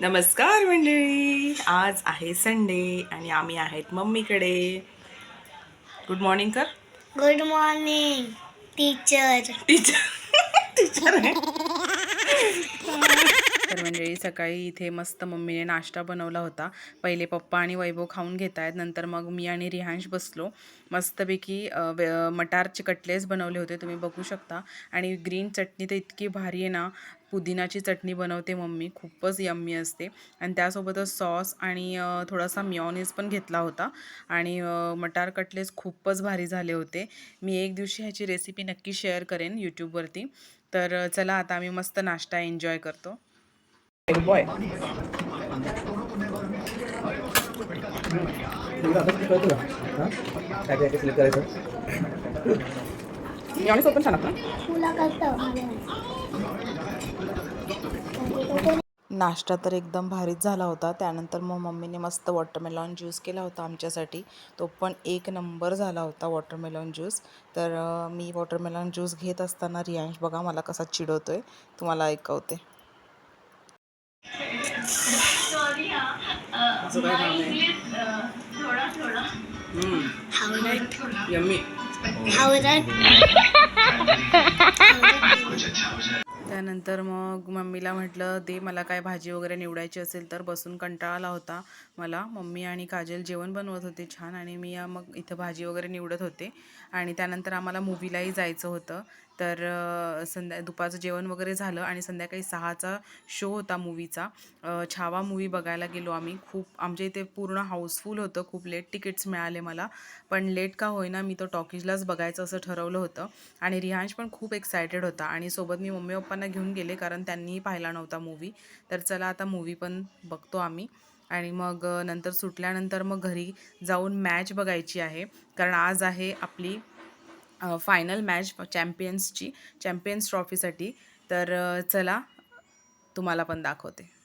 नमस्कार मंडळी. आज आहे संडे आणि आम्ही आहेत मम्मीकडे. गुड मॉर्निंग कर. Good morning teacher teacher teacher आहे. तर मंडळी सकाळी इथे मस्त मम्मीने नाश्ता बनवला होता. पहिले पप्पा आणि वैभव खाऊन घेत आहेत नंतर मग मी आणि रिहांश बसलो. मस्तपैकी मटारचे कटलेस बनवले होते. तुम्ही बघू शकता. आणि ग्रीन चटणी तर इतकी भारी आहे ना. पुदिनाची चटणी बनवते मम्मी. खूपच यम्मी असते. आणि त्यासोबतच सॉस आणि थोडासा मिओनीज पण घेतला होता. आणि मटार कटलेस खूपच भारी झाले होते. मी एक दिवशी ह्याची रेसिपी नक्की शेअर करेन यूट्यूबवरती तर चला आता आम्ही मस्त नाश्ता एन्जॉय करतो. बॉय सिलेक्ट करायचं मिओनीज छान नाश्ता तर एकदम भारीच झाला होता. त्यानंतर मग मम्मीने मस्त वॉटरमेलॉन ज्यूस केला होता आमच्यासाठी. तो पण एक नंबर झाला होता वॉटरमेलॉन ज्यूस तर मी वॉटरमेलॉन ज्यूस घेत असताना रियांश बघा मला कसा चिडवतो आहे तुम्हाला ऐकवते. हावरट यम्मी हावरट त्यानंतर मग मम्मीला म्हटलं दे मला काय भाजी वगैरे निवडायची असेल तर बसून कंटाळा आला होता मला. मम्मी आणि काजल जेवण बनवत होते छान आणि मी या मग इथं भाजी वगैरे निवडत होते आणि त्यानंतर आम्हाला मूवीलाही जायचं होतं. तर संध्या दुपारचं जेवण वगैरे झालं आणि संध्याकाळी सहाचा शो होता मूवीचा. छावा मूवी बघायला गेलो आम्ही. खूप आमच्या इथे पूर्ण हाऊसफुल होतं. खूप लेट तिकीट्स मिळाले मला. पण लेट का होईना मी तो टॉकीजलाच बघायचं असं ठरवलं होतं. आणि रिहांश पण खूप एक्सायटेड होता. आणि सोबत मी मम्मी पप्पांना घेऊन गेले कारण त्यांनीही पाहिला नव्हता मूवी तर चला आता मूवी पण बघतो आम्ही. आणि मग नंतर सुटल्यानंतर मग घरी जाऊन मॅच बघायची आहे. कारण आज आहे आपली फायनल मॅच चॅम्पियन्सची चॅम्पियन्स ट्रॉफीसाठी तर चला तुम्हाला पण दाखवते.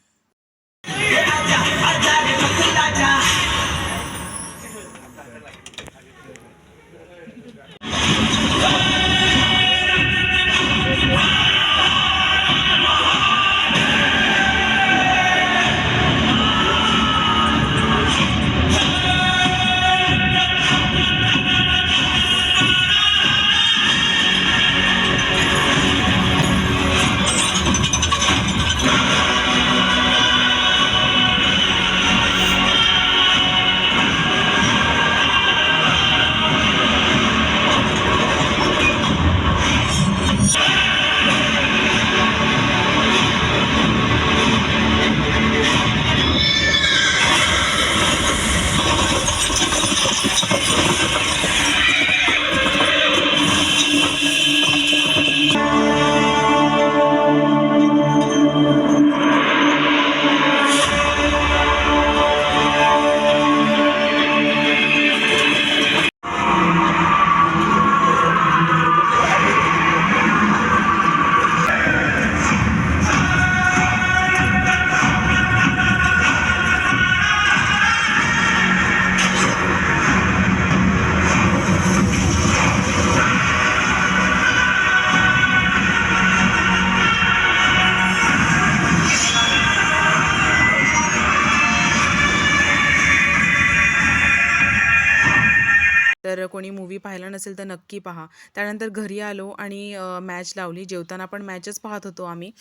तर कोणी मूवी पाहिला नसेल तर नक्की पहा त्यानंतर घरी आलो आणि मॅच लावली जेवताना पण मॅचच पाहत होतो आम्ही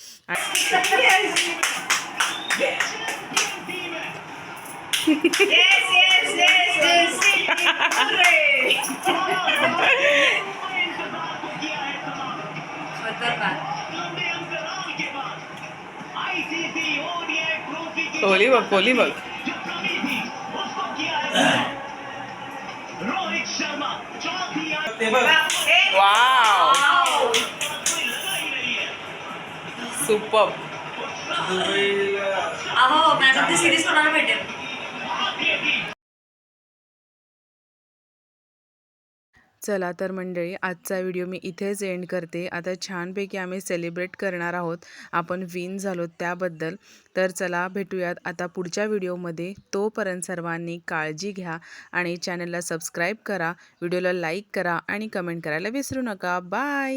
कोहली बघ कोहली बघ वाव सुपर अहो ऑफ द सिरीज कोणाला भेटेल चला तर मंडळी आजचा व्हिडिओ मी इथेच एंड करते. आता छानपैकी आम्ही सेलिब्रेट करणार आहोत. आपण विन झालो त्याबद्दल. तर चला भेटूयात आता पुढच्या व्हिडिओमध्ये. तोपर्यंत सर्वांनी काळजी घ्या आणि चॅनलला सबस्क्राईब करा. व्हिडिओला लाईक करा आणि कमेंट करायला विसरू नका. बाय